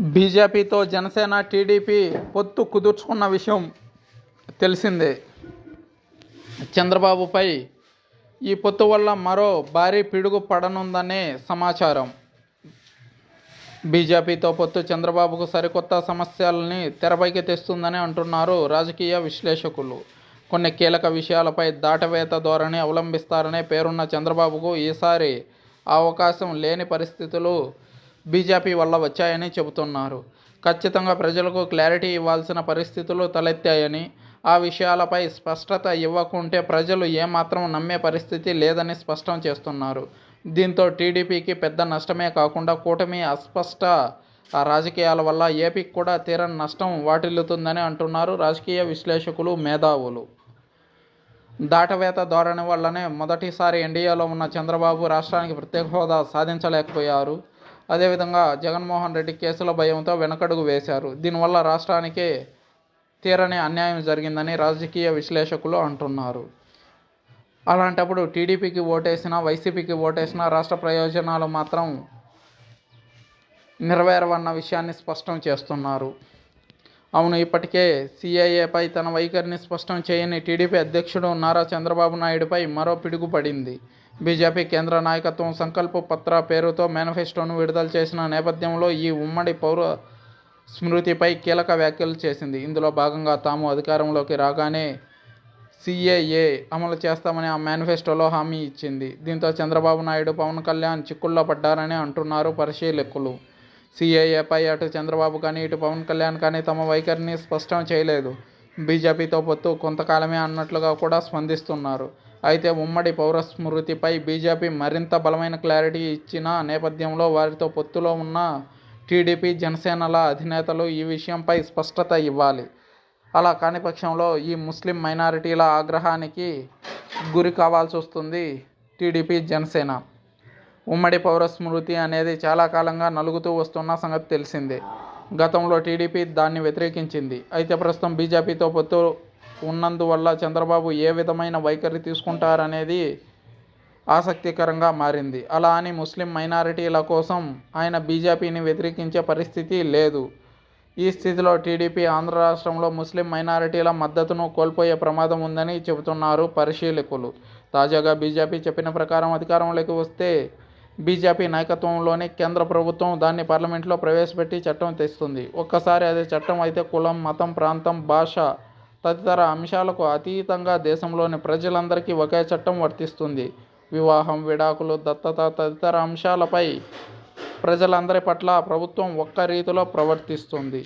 బీజేపీతో జనసేన టీడీపీ పొత్తు కుదుర్చుకున్న విషయం తెలిసిందే. చంద్రబాబుపై ఈ పొత్తు వల్ల మరో భారీ పిడుగు పడనుందనే సమాచారం. బీజేపీతో పొత్తు చంద్రబాబుకు సరికొత్త సమస్యల్ని తెరపైకి తెస్తుందని అంటున్నారు రాజకీయ విశ్లేషకులు. కొన్ని కీలక విషయాలపై దాటవేత ధోరణి అవలంబిస్తారనే పేరున్న చంద్రబాబుకు ఈసారి అవకాశం లేని పరిస్థితులు బీజేపీ వల్ల వచ్చాయని చెబుతున్నారు. ఖచ్చితంగా ప్రజలకు క్లారిటీ ఇవ్వాల్సిన పరిస్థితులు తలెత్తాయని ఆ విషయాలపై స్పష్టత ఇవ్వకుంటే ప్రజలు ఏమాత్రం నమ్మే పరిస్థితి లేదని స్పష్టం చేస్తున్నారు. దీంతో టీడీపీకి పెద్ద నష్టమే కాకుండా కూటమి అస్పష్ట రాజకీయాల వల్ల ఏపీకి కూడా తీరని నష్టం వాటిల్లుతుందని అంటున్నారు రాజకీయ విశ్లేషకులు మేధావులు. దాటవేత ధోరణి వల్లనే మొదటిసారి ఎన్డీఏలో ఉన్న చంద్రబాబు రాష్ట్రానికి ప్రత్యేక హోదా సాధించలేకపోయారు. అదేవిధంగా జగన్మోహన్ రెడ్డి కేసుల భయంతో వెనకడుగు వేశారు. దీనివల్ల రాష్ట్రానికి తీరని అన్యాయం జరిగిందని రాజకీయ విశ్లేషకులు అంటున్నారు. అలాంటప్పుడు టీడీపీకి ఓటేసినా వైసీపీకి ఓటేసినా రాష్ట్ర ప్రయోజనాలు మాత్రం నెరవేరవన్న విషయాన్ని స్పష్టం చేస్తున్నారు. అవును ఇప్పటికే సిఐఏపై తన వైఖరిని స్పష్టం చేయని టీడీపీ అధ్యక్షుడు నారా చంద్రబాబు నాయుడుపై మరో పిడుగుపడింది. బీజేపీ కేంద్ర నాయకత్వం సంకల్ప పత్ర పేరుతో మేనిఫెస్టోను విడుదల చేసిన నేపథ్యంలో ఈ ఉమ్మడి పౌర స్మృతిపై కీలక వ్యాఖ్యలు చేసింది. ఇందులో భాగంగా తాము అధికారంలోకి రాగానే సిఏఏ అమలు చేస్తామని ఆ మేనిఫెస్టోలో హామీ ఇచ్చింది. దీంతో చంద్రబాబు నాయుడు పవన్ కళ్యాణ్ చిక్కుల్లో పడ్డారని అంటున్నారు పరిశీలకులు. సిఏఏపై అటు చంద్రబాబు కానీ ఇటు పవన్ కళ్యాణ్ కానీ తమ వైఖరిని స్పష్టం చేయలేదు. బీజేపీతో పొత్తు కొంతకాలమే అన్నట్లుగా కూడా స్పందిస్తున్నారు. అయితే ఉమ్మడి పౌర స్మృతిపై బీజేపీ మరింత బలమైన క్లారిటీ ఇచ్చిన నేపథ్యంలో వారితో పొత్తులో ఉన్న టీడీపీ జనసేనల అధినేతలు ఈ విషయంపై స్పష్టత ఇవ్వాలి. అలా కాని పక్షంలో ఈ ముస్లిం మైనారిటీల ఆగ్రహానికి గురి కావాల్సి వస్తుంది టీడీపీ జనసేన. ఉమ్మడి పౌర స్మృతి అనేది చాలా కాలంగా నలుగుతూ వస్తున్న సంగతి తెలిసిందే. గతంలో టీడీపీ దాన్ని వ్యతిరేకించింది. అయితే ప్రస్తుతం బీజేపీతో పొత్తు ఉన్నందువల్ల చంద్రబాబు ఏ విధమైన వైఖరి తీసుకుంటారనేది ఆసక్తికరంగా మారింది. అలా అని ముస్లిం మైనారిటీల కోసం ఆయన బీజేపీని వ్యతిరేకించే పరిస్థితి లేదు. ఈ స్థితిలో టీడీపీ ఆంధ్ర రాష్ట్రంలో ముస్లిం మైనారిటీల మద్దతును కోల్పోయే ప్రమాదం ఉందని చెబుతున్నారు పరిశీలకులు. తాజాగా బీజేపీ చెప్పిన ప్రకారం అధికారంలోకి వస్తే బీజేపీ నాయకత్వంలోని కేంద్ర ప్రభుత్వం దాన్ని పార్లమెంట్లో ప్రవేశపెట్టి చట్టం తెస్తుంది. ఒక్కసారి అది చట్టం అయితే కులం మతం ప్రాంతం భాష తదితర అంశాలకు అతీతంగా దేశంలోని ప్రజలందరికీ ఒకే చట్టం వర్తిస్తుంది. వివాహం విడాకులు దత్తత తదితర అంశాలపై ప్రజలందరి పట్ల ప్రభుత్వం ఒక్క రీతిలో ప్రవర్తిస్తుంది.